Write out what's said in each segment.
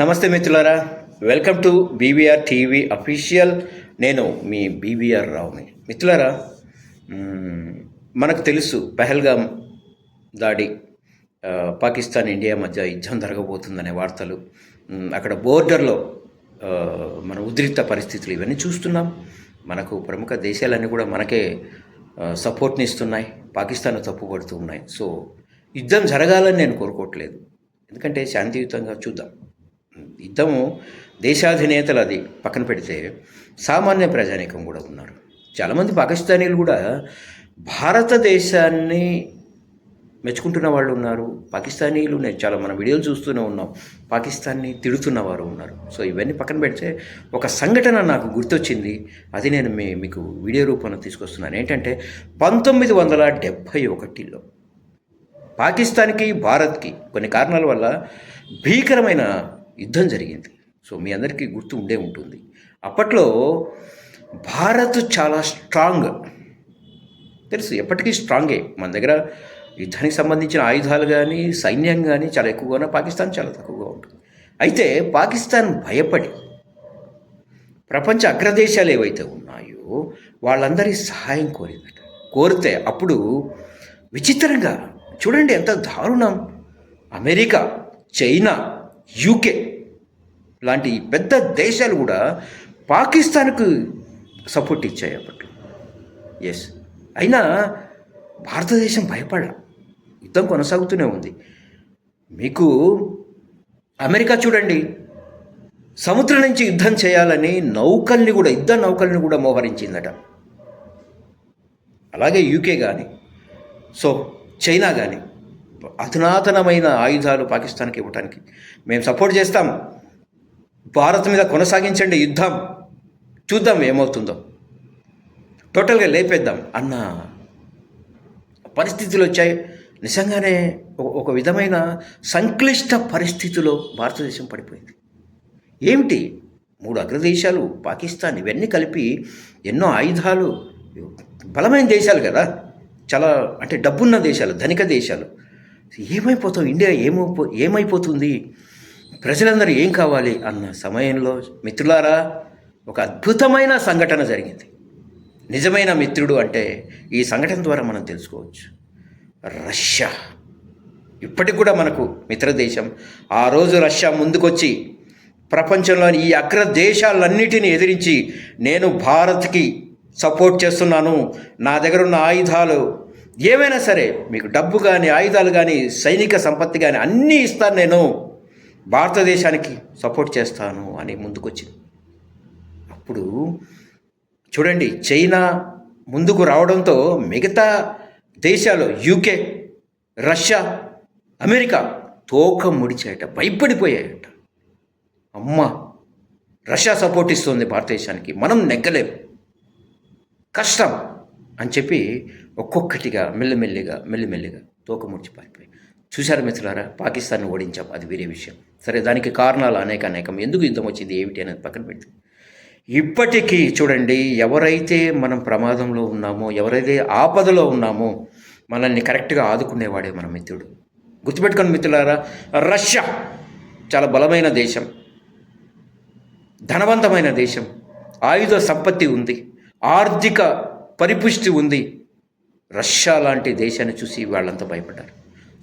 నమస్తే మిత్రులారా welcome to BVR TV official. నేను మీ బీవీఆర్ రావుని. మిత్రులారా మనకు తెలుసు పహల్గాం దాడి పాకిస్తాన్ ఇండియా మధ్య యుద్ధం జరగబోతుందనే వార్తలు. అక్కడ బోర్డర్లో మన ఉద్రిక్త పరిస్థితులు ఇవన్నీ చూస్తున్నాం. మనకు ప్రముఖ దేశాలన్నీ కూడా మనకే సపోర్ట్ని ఇస్తున్నాయి. పాకిస్తాన్ తప్పుపడుతూ ఉన్నాయి. సో యుద్ధం జరగాలని నేను కోరుకోవట్లేదు. ఎందుకంటే శాంతియుతంగా చూద్దాం. యుద్ధము దేశాధినేతలు అది పక్కన పెడితే సామాన్య ప్రజానీకం కూడా ఉన్నారు. చాలామంది పాకిస్తానీలు కూడా భారతదేశాన్ని మెచ్చుకుంటున్న వాళ్ళు ఉన్నారు. పాకిస్తానీలు నేను చాలా మన వీడియోలు చూస్తూనే ఉన్నాం. పాకిస్తాన్ని తిడుతున్న వారు ఉన్నారు. సో ఇవన్నీ పక్కన పెడితే ఒక సంఘటన నాకు గుర్తొచ్చింది. అది నేను మీ మీకు వీడియో రూపంలో తీసుకొస్తున్నాను. ఏంటంటే పంతొమ్మిది వందల డెబ్భై ఒకటిలో పాకిస్తాన్కి భారత్కి కొన్ని కారణాల వల్ల భీకరమైన యుద్ధం జరిగింది. సో మీ అందరికీ గుర్తు ఉండే ఉంటుంది. అప్పట్లో భారత్ చాలా స్ట్రాంగ్. తెలుసు ఎప్పటికీ స్ట్రాంగే. మన దగ్గర యుద్ధానికి సంబంధించిన ఆయుధాలు కానీ సైన్యం కానీ చాలా ఎక్కువగా పాకిస్తాన్ చాలా తక్కువగా ఉంటుంది. అయితే పాకిస్తాన్ భయపడి ప్రపంచ అగ్రదేశాలు ఏవైతే ఉన్నాయో వాళ్ళందరి సహాయం కోరిందట. కోరితే అప్పుడు విచిత్రంగా చూడండి ఎంత దారుణం. అమెరికా చైనా యూకే లాంటి పెద్ద దేశాలు కూడా పాకిస్తాన్కు సపోర్ట్ ఇచ్చాయి అప్పట్లో ఎస్ అయినా భారతదేశం భయపడ యుద్ధం కొనసాగుతూనే ఉంది. మీకు అమెరికా చూడండి. సముద్రం నుంచి యుద్ధం చేయాలని నౌకల్ని కూడా యుద్ధ నౌకల్ని కూడా మోహరించిందట. అలాగే యూకే కానీ సో చైనా కానీ అధునాతనమైన ఆయుధాలు పాకిస్తాన్కి ఇవ్వడానికి మేము సపోర్ట్ చేస్తాం. భారత్ మీద కొనసాగించండి యుద్ధం. చూద్దాం ఏమవుతుందో. టోటల్గా లేపేద్దాం. అన్న పరిస్థితులు వచ్చాయి. నిజంగానే ఒక- ఒక విధమైన సంక్లిష్ట పరిస్థితిలో భారతదేశం పడిపోయింది. ఏమిటి? మూడు అగ్రదేశాలు పాకిస్తాన్ ఇవన్నీ కలిపి ఎన్నో ఆయుధాలు బలమైన దేశాలు కదా. చాలా అంటే డబ్బున్న దేశాలు ధనిక దేశాలు. ఏమైపోతాం ఇండియా ఏమైపో ఏమైపోతుంది? ప్రజలందరూ ఏం కావాలి? అన్న సమయంలో మిత్రులారా ఒక అద్భుతమైన సంఘటన జరిగింది. నిజమైన మిత్రుడు అంటే ఈ సంఘటన ద్వారా మనం తెలుసుకోవచ్చు. రష్యా. ఇప్పటికి కూడా మనకు మిత్రదేశం. ఆ రోజు రష్యా ముందుకొచ్చి ప్రపంచంలోని ఈ అగ్ర దేశాలన్నిటిని ఎదిరించి నేను భారత్కి సపోర్ట్ చేస్తున్నాను. నా దగ్గర ఉన్న ఆయుధాలు ఏమైనా సరే మీకు డబ్బు కానీ ఆయుధాలు కానీ సైనిక సంపత్తి కానీ అన్నీ ఇస్తాను నేను. భారతదేశానికి సపోర్ట్ చేస్తాను అని ముందుకొచ్చింది. అప్పుడు చూడండి చైనా ముందుకు రావడంతో మిగతా దేశాలు యూకే రష్యా అమెరికా తోక ముడిచాయట భయపడిపోయాయట. అమ్మ రష్యా సపోర్ట్ ఇస్తుంది భారతదేశానికి మనం నెగ్గలేం. కష్టం అని చెప్పి ఒక్కొక్కటిగా మెల్లిమెల్లిగా మెల్లిమెల్లిగా తోకముడిచి పారిపోయి చూశారు మిత్రులారా? పాకిస్తాన్ని ఓడించాం. అది వేరే విషయం. సరే దానికి కారణాలు అనేక అనేకం. ఎందుకు యుద్ధం వచ్చింది? ఏమిటి అనేది పక్కన పెట్టు. ఇప్పటికీ చూడండి ఎవరైతే మనం ప్రమాదంలో ఉన్నామో ఎవరైతే ఆపదలో ఉన్నామో మనల్ని కరెక్ట్గా ఆదుకునేవాడే మన మిత్రుడు. గుర్తుపెట్టుకోండి మిత్రులారా రష్యా చాలా బలమైన దేశం. ధనవంతమైన దేశం. ఆయుధ సంపత్తి ఉంది. ఆర్థిక పరిపుష్టి ఉంది. రష్యా లాంటి దేశాన్ని చూసి వాళ్ళంతా భయపడ్డారు.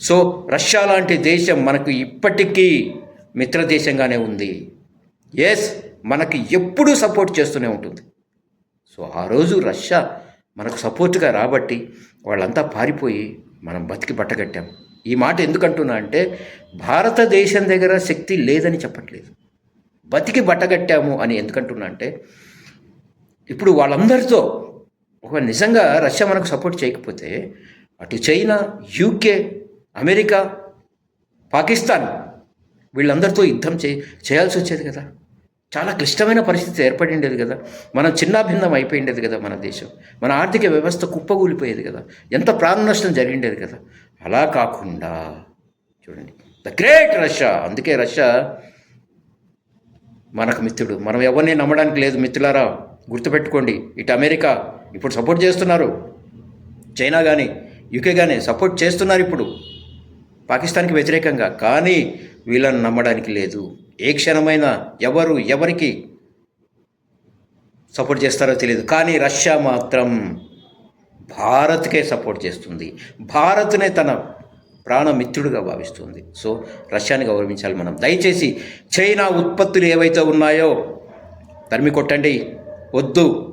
సో రష్యా లాంటి దేశం మనకు ఇప్పటికీ మిత్రదేశంగానే ఉంది. ఎస్ మనకి ఎప్పుడూ సపోర్ట్ చేస్తూనే ఉంటుంది. సో ఆ రోజు రష్యా మనకు సపోర్ట్గా రాబట్టి వాళ్ళంతా పారిపోయి మనం బతికి పట్టగట్టాం ఈ మాట ఎందుకంటున్నా అంటే భారతదేశం దగ్గర శక్తి లేదని చెప్పట్లేదు. బతికి బట్టగట్టాము అని ఎందుకంటున్నా అంటే ఇప్పుడు వాళ్ళందరితో ఒక నిజంగా రష్యా మనకు సపోర్ట్ చేయకపోతే అటు చైనా యూకే అమెరికా పాకిస్తాన్ వీళ్ళందరితో యుద్ధం చే చేయాల్సి వచ్చేది కదా. చాలా క్లిష్టమైన పరిస్థితి ఏర్పడి ఉండేది కదా. మనం చిన్నాభిన్నం అయిపోయిండేది కదా మన దేశం. మన ఆర్థిక వ్యవస్థ కుప్పగూలిపోయేది కదా. ఎంత ప్రాణ నష్టం జరిగిండేది కదా. అలా కాకుండా చూడండి. The great Russia! అందుకే రష్యా మనకు మిత్రుడు. మనం ఎవరిని నమ్మడానికి లేదు మిత్రులారా? గుర్తుపెట్టుకోండి. ఇటు అమెరికా ఇప్పుడు సపోర్ట్ చేస్తున్నారు. చైనా కానీ యూకే కానీ సపోర్ట్ చేస్తున్నారు ఇప్పుడు. పాకిస్తాన్కి వ్యతిరేకంగా కానీ వీళ్ళని నమ్మడానికి లేదు. ఏ క్షణమైనా ఎవరు ఎవరికి సపోర్ట్ చేస్తారో తెలియదు కానీ రష్యా మాత్రం భారత్కే సపోర్ట్ చేస్తుంది. భారత్నే తన ప్రాణమిత్రుడుగా భావిస్తుంది. సో రష్యాని గౌరవించాలి మనం. దయచేసి చైనా ఉత్పత్తులు ఏవైతే ఉన్నాయో తరిమి కొట్టండి. వద్దు.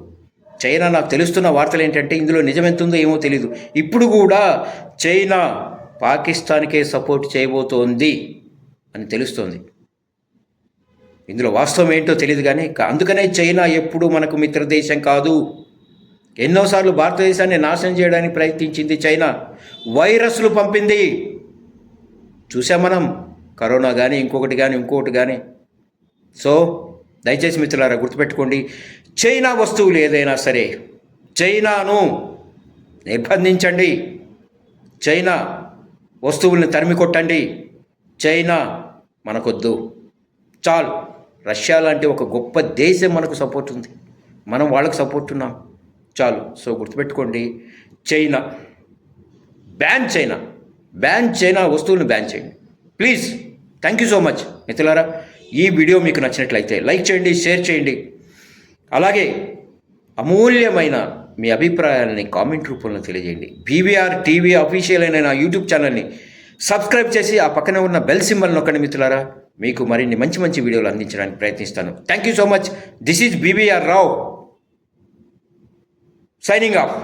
చైనా నాకు తెలుస్తున్న వార్తలు ఏంటంటే ఇందులో నిజమెంతుందో ఏమో తెలియదు ఇప్పుడు కూడా చైనా పాకిస్తాన్కే సపోర్ట్ చేయబోతోంది అని తెలుస్తోంది. ఇందులో వాస్తవం ఏంటో తెలియదు కానీ అందుకనే చైనా ఎప్పుడూ మనకు మిత్రదేశం కాదు. ఎన్నోసార్లు భారతదేశాన్ని నాశనం చేయడానికి ప్రయత్నించింది చైనా. వైరస్లు పంపింది. చూసాం మనం కరోనా కానీ ఇంకొకటి కానీ ఇంకొకటి కానీ సో దయచేసి మిత్రులారా గుర్తుపెట్టుకోండి చైనా వస్తువులు ఏదైనా సరే చైనాను నిర్బంధించండి. చైనా వస్తువుల్ని తరిమి కొట్టండి. చైనా మనకొద్దు. చాలు. రష్యా లాంటి ఒక గొప్ప దేశం మనకు సపోర్ట్ ఉంది. మనం వాళ్ళకు సపోర్ట్ ఉన్నాం. చాలు. సో గుర్తుపెట్టుకోండి China ban China. Ban China వస్తువులను బ్యాన్ చేయండి. Please thank you so much మిత్రులారా ఈ వీడియో మీకు నచ్చినట్లయితే లైక్ చేయండి షేర్ చేయండి. అలాగే అమూల్యమైన మీ అభిప్రాయాలని కామెంట్ రూపంలో తెలియజేయండి. బీవీఆర్ టీవీ అఫీషియల్ అయిన నా యూట్యూబ్ ఛానల్ని సబ్స్క్రైబ్ చేసి ఆ పక్కనే ఉన్న బెల్ సింబల్ నొక్కండి మిత్రులారా. మీకు మరిన్ని మంచి మంచి వీడియోలు అందించడానికి ప్రయత్నిస్తాను. Thank you so much this is BVR Rao signing off